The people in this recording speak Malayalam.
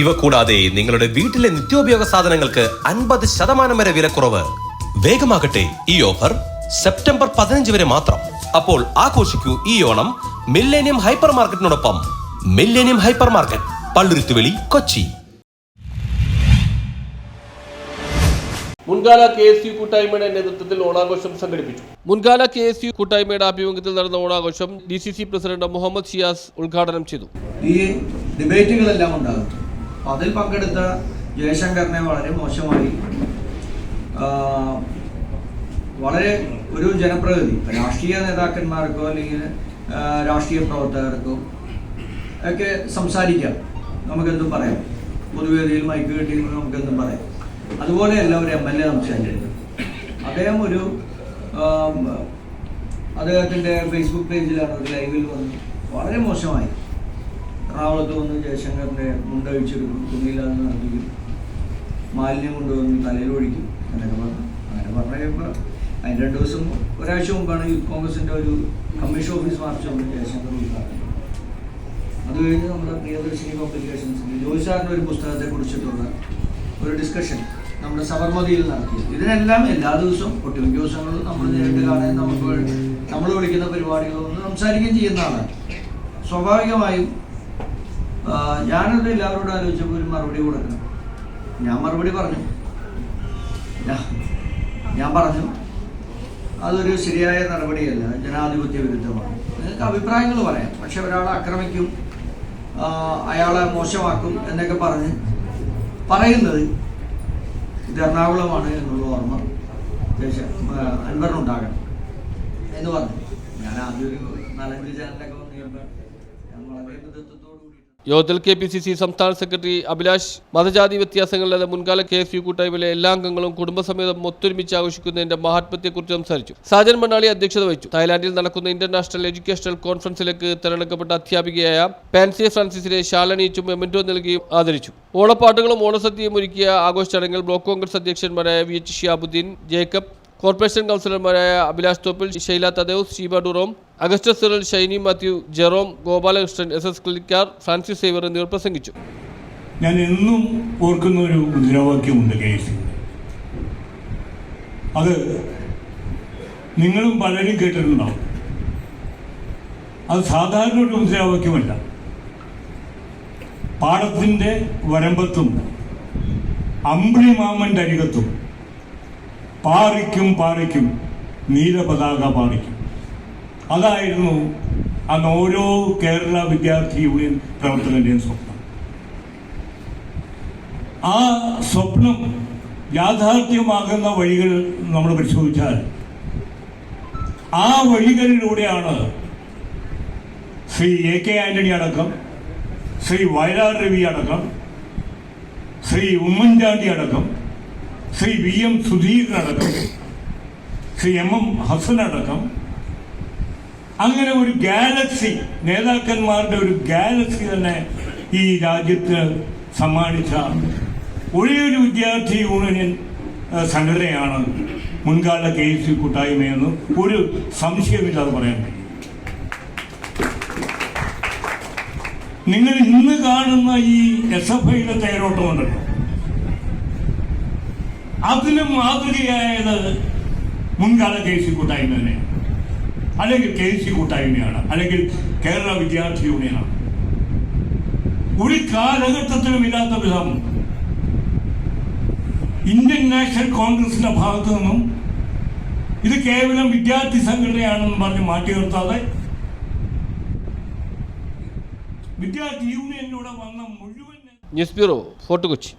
ഇവ കൂടാതെ നിങ്ങളുടെ വീട്ടിലെ നിത്യോപയോഗ സാധനങ്ങൾക്ക് അൻപത് ശതമാനം വരെ വിലക്കുറവ്. വേഗമാകട്ടെ ഈ ഓഫർ സെപ്റ്റംബർ പതിനഞ്ച് വരെ മാത്രം. അപ്പോൾ ആഘോഷിക്കൂ ഈ Onam millennium hyper മാർക്കറ്റിനോടൊപ്പം millennium hyper market Palluruthuveli Kochi. മുൻകാല കെ എസ് യു കൂട്ടായ്മയുടെ നേതൃത്വത്തിൽ ഓണാഘോഷം സംഘടിപ്പിച്ചു. മുൻകാല കെ എസ് യു കൂട്ടായ്മയുടെ ആഭിമുഖ്യത്തിൽ നടന്ന ഓണാഘോഷം D C C president Muhammad Shiyas ഉദ്ഘാടനം ചെയ്തു. ഈ ഡിബേറ്റുകളെല്ലാം ഉണ്ടാകും. അതിൽ പങ്കെടുത്ത ജയശങ്കറിനെ വളരെ മോശമായി വളരെ ഒരു ജനപ്രതിനിധി രാഷ്ട്രീയ നേതാക്കന്മാർക്കോ അല്ലെങ്കിൽ രാഷ്ട്രീയ പ്രവർത്തകർക്കോ ഒക്കെ സംസാരിക്കാം. നമുക്കെന്തും പറയാം. പൊതുവേദിയിൽ മൈക്ക് കിട്ടിയെങ്കിൽ നമുക്കെന്തും പറയാം. അതുപോലെയല്ല ഒരു എം എൽ എ സംസാരിച്ചത് അദ്ദേഹം ഒരു അദ്ദേഹത്തിന്റെ ഫേസ്ബുക്ക് പേജിലാണ് ഒരു ലൈവിൽ വന്ന് വളരെ മോശമായി എറണാകുളത്ത് വന്ന് ജയശങ്കറിനെ മുണ്ടഴിച്ചെടുക്കും. തുണിയില്ലാതെ നടത്തിക്കും മാലിന്യം കൊണ്ടുവന്ന് തലയിൽ ഒഴിക്കും. എന്നൊക്കെ പറഞ്ഞു. അങ്ങനെ പറഞ്ഞു കഴിയുമ്പോൾ അതിന് രണ്ട് ദിവസം ഒരാഴ്ച മുമ്പാണ് യൂത്ത് കോൺഗ്രസിന്റെ ഒരു കമ്മീഷൻ ഓഫീസ് മാർച്ച് വന്ന് ജയശങ്കർ ഉദ്ഘാടനം. അത് കഴിഞ്ഞ് നമ്മുടെ പ്രിയദർശിനി പബ്ലിക്കേഷൻസിൽ ജോയിസാറിന്റെ ഒരു പുസ്തകത്തെ കുറിച്ചിട്ടുള്ള ഒരു ഡിസ്കഷൻ നമ്മുടെ സബർമതിയിൽ നടത്തി. ഇതിനെല്ലാം എല്ലാ ദിവസവും ഒട്ടുമിക്ക ദിവസങ്ങളിലും നമ്മൾ നേരിട്ട് കാണാൻ നമുക്ക് നമ്മൾ വിളിക്കുന്ന പരിപാടികളൊന്നും സംസാരിക്കുകയും ചെയ്യുന്നതാണ് സ്വാഭാവികമായും ഞാനത് എല്ലാവരോടും ആലോചിച്ചപ്പോൾ ഒരു മറുപടി കൊടുക്കണം. ഞാൻ മറുപടി പറഞ്ഞു. ഞാൻ പറഞ്ഞു. അതൊരു ശരിയായ നടപടിയല്ല. ജനാധിപത്യ വിരുദ്ധമാണ്. നിങ്ങൾക്ക് അഭിപ്രായങ്ങൾ പറയാം. പക്ഷെ ഒരാളെ ആക്രമിക്കും അയാളെ മോശമാക്കും എന്നൊക്കെ പറഞ്ഞ് പറയുന്നത് ഇത് എറണാകുളമാണ് എന്നുള്ള ഓർമ്മ അൻവറിനുണ്ടാകണം എന്ന് പറഞ്ഞു. ഞാൻ ആദ്യം ഒരു നാലഞ്ച് ചാനലൊക്കെ വന്നു കഴിയുമ്പോൾ ഞാൻ വളരെ യോഗത്തിൽ കെ പി സി സി സംസ്ഥാന സെക്രട്ടറി അഭിലാഷ് മതജാതി വ്യത്യാസങ്ങളില്ലാതെ മുൻകാല കെ എസ് യു കൂട്ടായ്മയിലെ എല്ലാ അംഗങ്ങളും കുടുംബസമേതം ഒത്തൊരുമിച്ച് ആഘോഷിക്കുന്നതിന്റെ മഹാത്മ്യത്തെക്കുറിച്ച് സംസാരിച്ചു. സാജൻ മണ്ണാളി അധ്യക്ഷത വഹിച്ചു. തായ്ലാന്റിൽ നടക്കുന്ന ഇന്റർനാഷണൽ എഡ്യൂക്കേഷണൽ കോൺഫറൻസിലേക്ക് തെരഞ്ഞെടുക്കപ്പെട്ട അധ്യാപികയായ പാൻസി ഫ്രാൻസിസിനെ ശാലണിയിച്ചും മെമെന്റോ നൽകിയും ആദരിച്ചു. ഓണപ്പാട്ടുകളും ഓണസദ്യയും ഒരുക്കിയ ആഘോഷ ചടങ്ങിൽ block Congress അധ്യക്ഷന്മാരായ V H Shiyabuddin Jacob corporation കൗൺസിലർമാരായ അഭിലാഷ് തോപ്പിൽ ശൈല തദേവ് ഷീബ ഡുറോം അഗസ്റ്റസ് സിറൽ ഷൈനി മാത്യു ജെറോം ഗോപാലകൃഷ്ണൻ എസ് എസ് ക്ലിക്കാർ ഫ്രാൻസിസ് സേവർ എന്നിവർ പ്രസംഗിച്ചു. ഞാൻ എന്നും ഓർക്കുന്ന ഒരു മുദ്രാവാക്യമുണ്ട് കെ അത് നിങ്ങളും പലരും കേട്ടിട്ടുണ്ടാവും. അത് സാധാരണ ഒരു മുദ്രാവാക്യമല്ല. പാടത്തിന്റെ വരമ്പത്തും അമ്പിളി മാമന്റെ അരികത്തും പാറിക്കും പാറിക്കും. നീലപതാക പാറിക്കും. അതായിരുന്നു അന്ന് ഓരോ കേരള വിദ്യാർത്ഥി യൂണിയൻ പ്രവർത്തകന്റെയും സ്വപ്നം. ആ സ്വപ്നം യാഥാർത്ഥ്യമാകുന്ന വഴികൾ നമ്മൾ പരിശോധിച്ചാൽ ആ വഴികളിലൂടെയാണ് ശ്രീ എ കെ ആന്റണി അടക്കം ശ്രീ വയലാർ രവി അടക്കം ശ്രീ ഉമ്മൻചാണ്ടി അടക്കം ശ്രീ വി എം സുധീരനടക്കം ശ്രീ എം എം ഹസൻ അടക്കം അങ്ങനെ ഒരു ഗാലക്സി നേതാക്കന്മാരുടെ ഒരു ഗാലക്സി തന്നെ ഈ രാജ്യത്ത് സമ്മാനിച്ച ഒരേ ഒരു വിദ്യാർത്ഥി യൂണിയൻ സംഘടനയാണ് മുൻകാല കെ എസ് സി കൂട്ടായ്മയെന്ന് ഒരു സംശയമില്ലാതെ പറയാൻ കഴിയും. നിങ്ങൾ ഇന്ന് കാണുന്ന ഈ എസ് എഫ് ഐയുടെ തേരോട്ടമുണ്ടല്ലോ. അതിന് മാതൃകയായത് മുൻകാല കെ സി കൂട്ടായ്മ തന്നെയാണ് അല്ലെങ്കിൽ കെ സി കൂട്ടായ്മയാണ്. അല്ലെങ്കിൽ കേരള വിദ്യാർത്ഥി യൂണിയനാണ്. ഒരു കാലഘട്ടത്തിലും ഇല്ലാത്ത വിധം ഇന്ത്യൻ നാഷണൽ കോൺഗ്രസിന്റെ ഭാഗത്തു നിന്നും ഇത് കേവലം വിദ്യാർത്ഥി സംഘടനയാണെന്ന് പറഞ്ഞ് മാറ്റി നിർത്താതെ വിദ്യാർത്ഥി യൂണിയനിലൂടെ വന്ന മുഴുവൻ ന്യൂസ് ബ്യൂറോ ഫോർട്ട് കൊച്ചി.